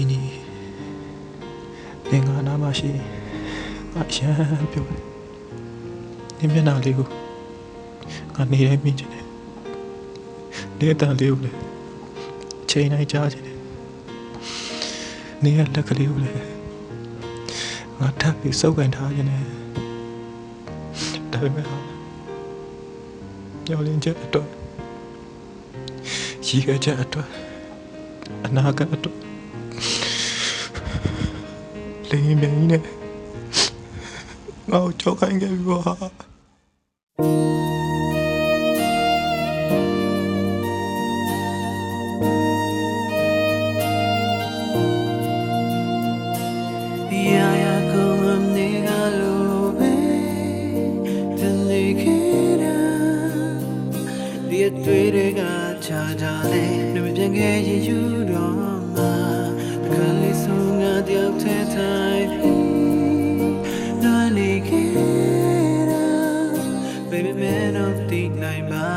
ီနီသင်္ကာနာမရှိငါရမ်းပြောတယ်ဒီမျက်နှာလေးကိုငါနေတိုင်းမြင်ချင်တယ်ဒီအတန်လေးကိုလည်းချိန်တိုင်းကြားချင်တယ်နေရလက်ကလေးကိုလည်းငါထပ်ပြီးစုပ်ကန်ထားချင်တယ်ဒါပေမဲ့ဟာညှော်လင်းချက်အတွက်ရည်ခဲ့ချက်အတွက်အနာဂတ်အတွက် လိမ်မြန်ကြီးနဲ့ငါ့ကိုကြောက်ခိုင်းခဲ့ပြီပါရာရာကိုမနေကလို့ပဲတနေခဲ့တာဒီအတွေ့တွေကချာချာလေးနှမပြန်ခဲ့ရင်ယူတော့မှာ တခါလေးဆုံးငါတယောက်တည်းထိုင်ပြီးနိုင်နေခဲ့တာ baby man of the night မှာ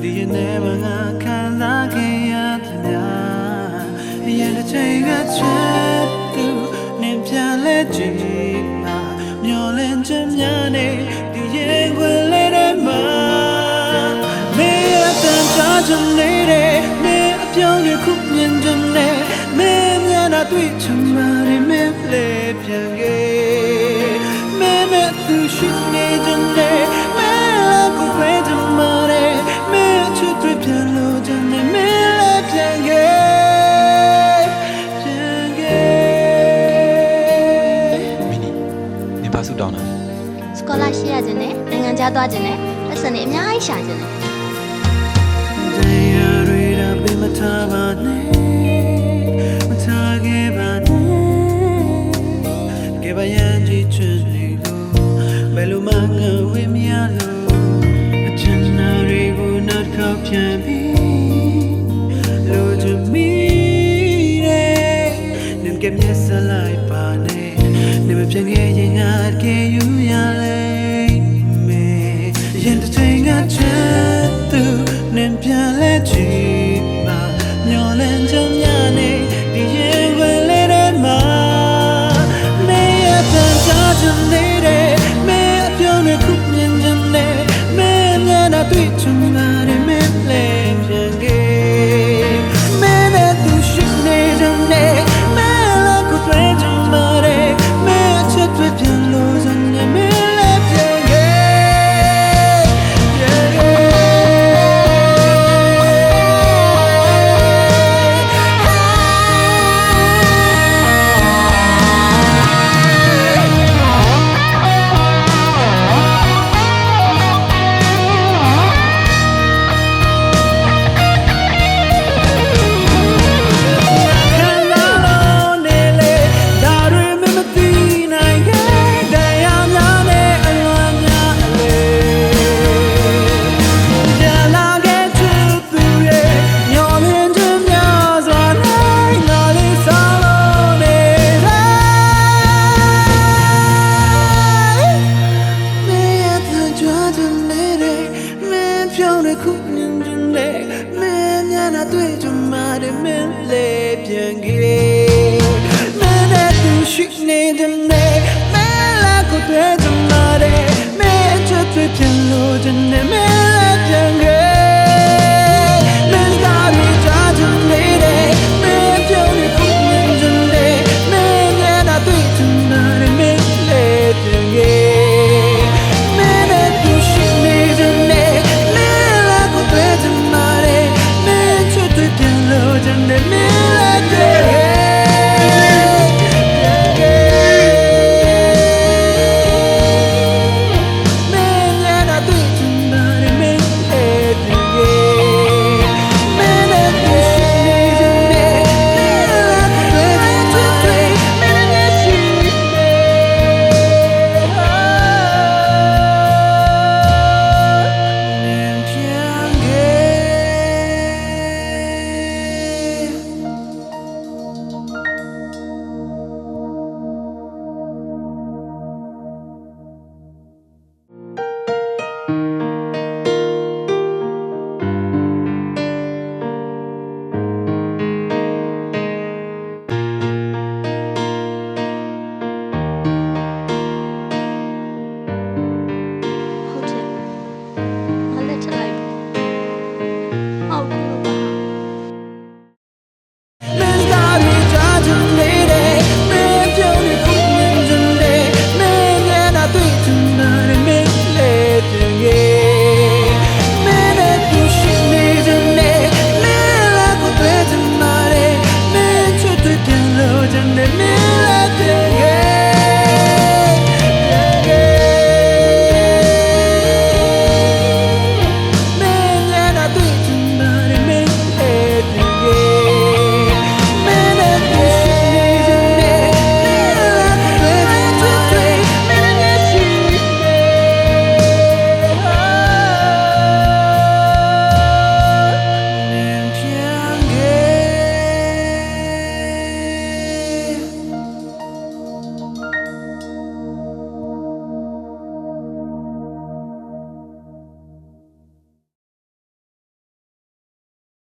ဒီရနေမှာငါခံစားခဲ့ရတဲ့များရဲ့တစ်ချိန်ကချက်သူနေပြန်လဲကြည့်မှာမျောလင်းချက်များနဲ့ဒီရင်ခွင်လေးထဲမှာမင်းအတန်ချာချင်နေတဲ့မင်းအပြောင်းရခုမြင်ချင်တဲ့မ င်းမျက်နှာတွေ့ချင်မှရင်မင်းလေပြန်ခဲ့မင်းနဲ့သူရှိနေချင်တဲ့မင်းကိုပဲချင်မှတဲ့မင်းချစ်တွေ့ပြန်လို့ချင်တဲ့မင်းလေပြန်ခဲ့ပြန်ခဲ့မင်းနီနေပါစုတောင်းတာစကောလာရှိရခြင်းနဲ့နိုင်ငံခြားသွားခြင်းနဲ့လက်စံတွေအများကြီးရှာခြင်းနဲ့တရားတွေတော့ပြမထားပါနဲ့ ပြန်ခဲ့ရင်ငါကဲယူရလိမ့်မယ်ရင်တစ်ချိန်ကချစ်သူနင်ပြန်လဲကြည့် င်းတဲ့ခုမြင်တဲ့မင်းများနာတွေ့ကြမှာတဲ့မင်းလေးပြန်ခဲ့မင်းနဲ့သူရှိနေတဲ့မင်းလာကိုတွေ့